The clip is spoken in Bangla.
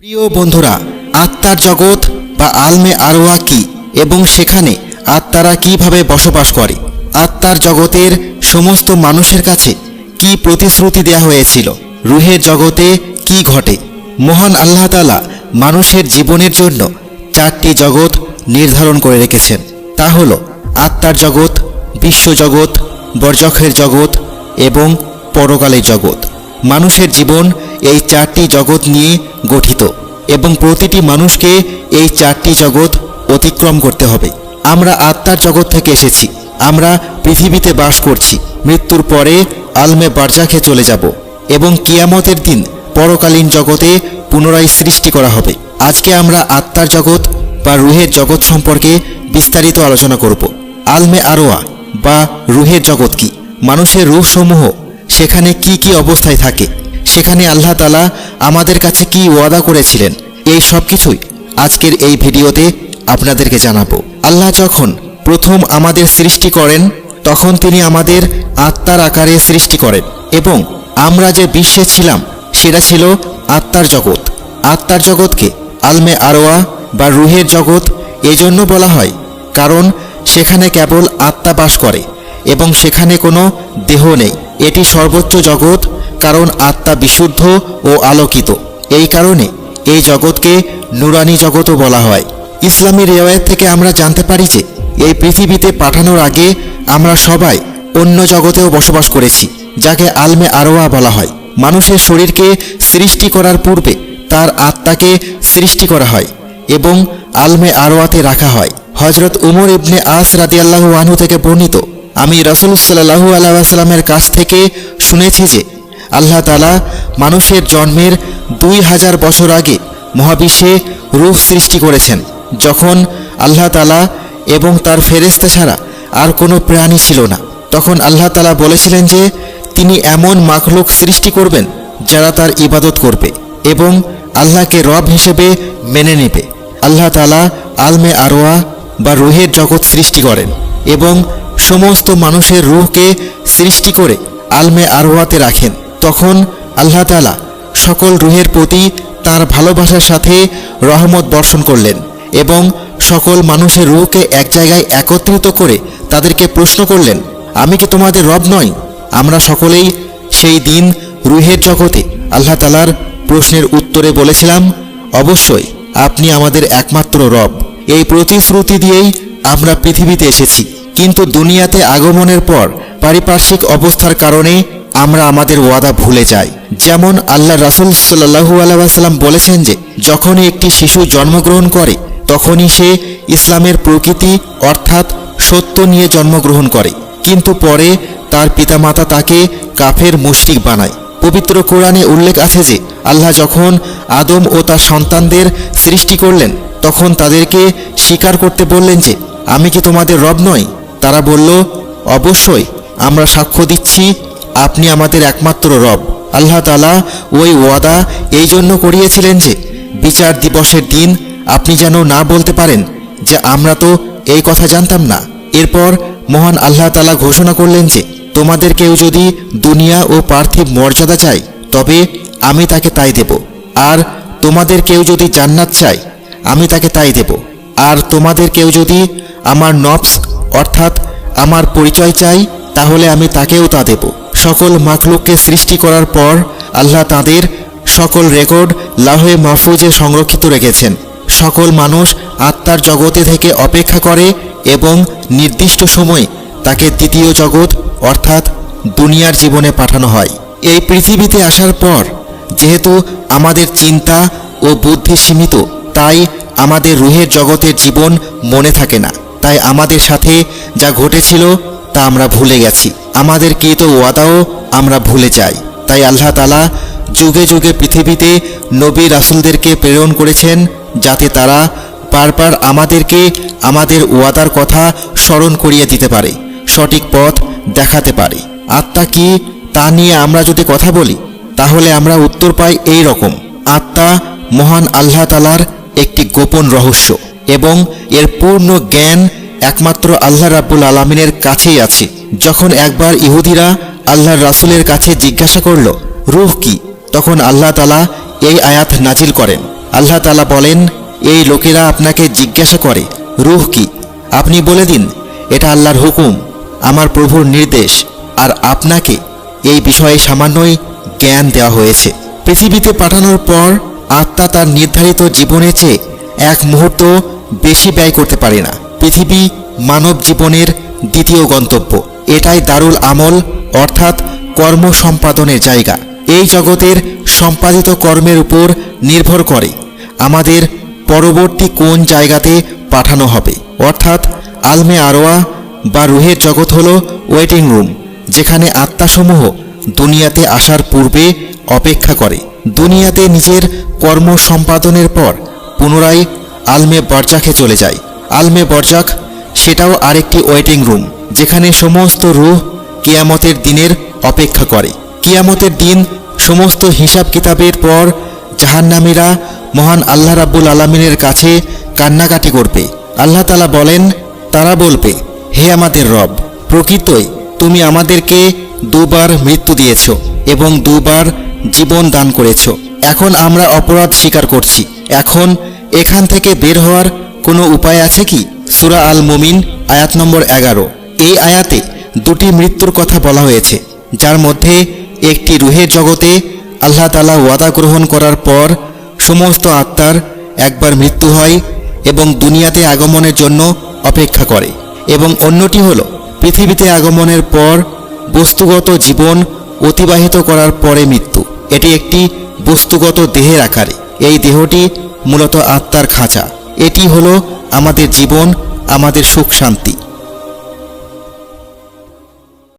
প্রিয় বন্ধুরা, আত্মার জগৎ বা আলমে আরোয়া কি এবং সেখানে আত্মারা কীভাবে বসবাস করে? আত্মার জগতের সমস্ত মানুষের কাছে কি প্রতিশ্রুতি দেয়া হয়েছিল? রুহের জগতে কি ঘটে? মহান আল্লাহ তালা মানুষের জীবনের জন্য চারটি জগৎ নির্ধারণ করে রেখেছেন। তা হল আত্মার জগৎ বিশ্বজগৎ বর্জখের জগৎ এবং পরকালের জগৎ। মানুষের জীবন এই চারটি জগৎ নিয়ে গঠিত এবং প্রতিটি মানুষকে এই চারটি জগৎ অতিক্রম করতে হবে। আমরা আত্মার জগৎ থেকে এসেছি। আমরা পৃথিবীতে বাস করছি। মৃত্যুর পরে আলমে বারজাখে চলে যাব এবং কিয়ামতের দিন পরকালীন জগতে পুনরায় সৃষ্টি করা হবে। আজকে আমরা আত্মার জগৎ বা রুহের জগৎ সম্পর্কে বিস্তারিত আলোচনা করব। আলমে আরোয়া বা রুহের জগৎ কি? মানুষের রূহসমূহ সেখানে কি কি অবস্থায় থাকে? সেখানে আল্লাহ তালা আমাদের কাছে কি ওয়াদা করেছিলেন? এই সব কিছুই আজকের এই ভিডিওতে আপনাদেরকে জানাব। আল্লাহ যখন প্রথম আমাদের সৃষ্টি করেন, তখন তিনি আমাদের আত্মার আকারে সৃষ্টি করেন এবং আমরা যে বিশ্বে ছিলাম, সেটা ছিল আত্মার জগৎ। আত্মার জগৎকে আলমে আরোয়া বা রুহের জগৎ এজন্য বলা হয়, কারণ সেখানে কেবল আত্মা বাস করে এবং সেখানে কোনো দেহ নেই। এটি সর্বোচ্চ জগৎ কারণ আত্মা বিশুদ্ধ ও আলোকিত। এই কারণে এই জগৎকে নুরানি জগৎও বলা হয়। ইসলামী রেওয়ায়ত থেকে আমরা জানতে পারি যে, এই পৃথিবীতে পাঠানোর আগে আমরা সবাই অন্য জগতেও বসবাস করেছি, যাকে আলমে আরোয়া বলা হয়। মানুষের শরীরকে সৃষ্টি করার পূর্বে তার আত্মাকে সৃষ্টি করা হয় এবং আলমে আরোয়াতে রাখা হয়। হজরত উমর ইবনে আস রাদিয়াল্লাহু আনহু থেকে বর্ণিত, আমি রসুল সাল্লাহু আলাইসাল্লামের কাছ থেকে শুনেছি যে আল্লাহ তালা মানুষের জন্মের দুই হাজার বছর আগে মহাবিশ্বে রূহ সৃষ্টি করেছেন। যখন আল্লাহ তালা এবং তার ফেরেস্তা ছাড়া আর কোনো প্রাণী ছিল না। তখন আল্লাহ তালা বলেছিলেন যে, তিনি এমন মাখলুক সৃষ্টি করবেন যারা তার ইবাদত করবে এবং আল্লাহকে রব হিসেবে মেনে নেবে। আল্লাহ তালা আলমে আরোয়া বা রুহের জগৎ সৃষ্টি করেন এবং সমস্ত মানুষের রুহকে সৃষ্টি করে আলমে আরোয়াতে রাখেন। তখন আল্লাহ তালা সকল রুহের প্রতি তার ভালোবাসার সাথে রহমত বর্ষণ করলেন এবং সকল মানুষের রুহকে এক জায়গায় একত্রিত করে তাদেরকে প্রশ্ন করলেন, আমি কি তোমাদের রব নই? আমরা সকলেই সেই দিন রুহের জগতে আল্লাহ তালার প্রশ্নের উত্তরে বলেছিলাম, অবশ্যই আপনি আমাদের একমাত্র রব। এই প্রতিশ্রুতি দিয়েই আমরা পৃথিবীতে এসেছি। কিন্তু দুনিয়াতে আগমনের পর পারিপার্শ্বিক অবস্থার কারণে আমরা আমাদের ওয়াদা ভুলে যাই। যেমন আল্লাহ রাসুল সাল্লাহু আলাইসাল্লাম বলেছেন যে, যখনই একটি শিশু জন্মগ্রহণ করে, তখনই সে ইসলামের প্রকৃতি অর্থাৎ সত্য নিয়ে জন্মগ্রহণ করে। কিন্তু পরে তার পিতামাতা তাকে কাফের মুশরিক বানায়। পবিত্র কোরআনে উল্লেখ আছে যে, আল্লাহ যখন আদম ও তার সন্তানদের সৃষ্টি করলেন, তখন তাদেরকে স্বীকার করতে বললেন যে, আমি কি তোমাদের রব নই? তারা বলল, অবশ্যই, আমরা সাক্ষ্য দিচ্ছি আপনি আমাদের একমাত্র রব। আল্লাহ তালা ওই ওয়াদা এই জন্য করিয়েছিলেন যে, বিচার দিবসের দিন আপনি যেন না বলতে পারেন যে, আমরা তো এই কথা জানতাম না। এরপর মহান আল্লাহ তালা ঘোষণা করলেন যে, তোমাদের কেউ যদি দুনিয়া ও পার্থিব মর্যাদা চায়, তবে আমি তাকে তাই দেব। আর তোমাদের কেউ যদি জান্নাত চায়, আমি তাকে তাই দেব। আর তোমাদের কেউ যদি আমার নফস অর্থাৎ আমার পরিচয় চাই তাহলে আমি তাকেও তা দেব। সকল মাখলুককে সৃষ্টি করার পর আল্লাহ তাদের সকল রেকর্ড লাহে মাহফুজে সংরক্ষিত রেখেছেন। সকল মানুষ আত্মার জগতে থেকে অপেক্ষা করে এবং নির্দিষ্ট সময় তাকে দ্বিতীয় জগৎ অর্থাৎ দুনিয়ার জীবনে পাঠানো হয়। এই পৃথিবীতে আসার পর যেহেতু আমাদের চিন্তা ও বুদ্ধি সীমিত, তাই আমাদের রুহের জগতের জীবন মনে থাকে না। তাই আমাদের সাথে যা ঘটেছিল তা আমরা ভুলে গেছি। আমাদের কৃত ওয়াদাও আমরা ভুলে যাই। তাই আল্লাহ তালা যুগে যুগে পৃথিবীতে নবী রাসুলদেরকে প্রেরণ করেছেন যাতে তারা বারবার আমাদেরকে আমাদের ওয়াদার কথা স্মরণ করিয়ে দিতে পারে, সঠিক পথ দেখাতে পারে। আত্মা কি তা নিয়ে আমরা যদি কথা বলি, তাহলে আমরা উত্তর পাই এই রকম। আত্মা মহান আল্লাহ তালার একটি গোপন রহস্য এবং এর পূর্ণ জ্ঞান একমাত্র আল্লাহ রাব্বুল আলমিনের কাছেই আছে। যখন একবার ইহুদিরা আল্লাহর রাসুলের কাছে জিজ্ঞাসা করল, রুহ কি? তখন আল্লাহ তালা এই আয়াত নাজিল করেন। আল্লাহ তালা বলেন, এই লোকেরা আপনাকে জিজ্ঞাসা করে, রুহ কি? আপনি বলে দিন, এটা আল্লাহর হুকুম, আমার প্রভুর নির্দেশ, আর আপনাকে এই বিষয়ে সামান্যই জ্ঞান দেওয়া হয়েছে। পৃথিবীতে পাঠানোর পর আত্মা তার নির্ধারিত জীবনের চেয়ে এক মুহূর্ত বেশি ব্যয় করতে পারে না। পৃথিবী মানব জীবনের দ্বিতীয় গন্তব্য। এটাই দারুল আমল, অর্থাৎ কর্ম সম্পাদনের জায়গা। এই জগতের সম্পাদিত কর্মের উপর নির্ভর করে আমাদের পরবর্তী কোন জায়গাতে পাঠানো হবে। অর্থাৎ আলমে আরোয়া বা রুহের জগৎ হল ওয়েটিং রুম, যেখানে আত্মাসমূহ দুনিয়াতে আসার পূর্বে অপেক্ষা করে। দুনিয়াতে নিজের কর্ম সম্পাদনের পর পুনরায় আলমে বরজাখে চলে যায়। আলমে বরজাখ, সেটাও আরেকটি ওয়েটিং রুম। যেখানে সমস্ত রুহ কিয়ামতের দিনের অপেক্ষা করে। কিয়ামতের দিন সমস্ত হিসাব কিতাবের পর জাহান্নামীরা মহান আল্লাহ রাব্বুল আলমিনের কাছে কান্নাকাটি করবে। আল্লাহ তালা বলেন, তারা বলবে, হে আমাদের রব, প্রকৃতই তুমি আমাদেরকে দুবার মৃত্যু দিয়েছ এবং দুবার জীবন দান করেছ। এখন আমরা অপরাধ স্বীকার করছি। এখন এখান থেকে বের হওয়ার কোনো উপায় আছে কি? সুরা আল মুমিন আয়াত নম্বর এগারো। এই আয়াতে দুটি মৃত্যুর কথা বলা হয়েছে, যার মধ্যে একটি রুহের জগতে আল্লাহ তালা ওয়াদা গ্রহণ করার পর সমস্ত আত্মার একবার মৃত্যু হয় এবং দুনিয়াতে আগমনের জন্য অপেক্ষা করে। এবং অন্যটি হল, পৃথিবীতে আগমনের পর বস্তুগত জীবন অতিবাহিত করার পরে মৃত্যু। এটি একটি বস্তুগত দেহের আকারে। এই দেহটি মূলত আত্মার খাঁচা। এটি হলো আমাদের জীবন, আমাদের সুখ শান্তি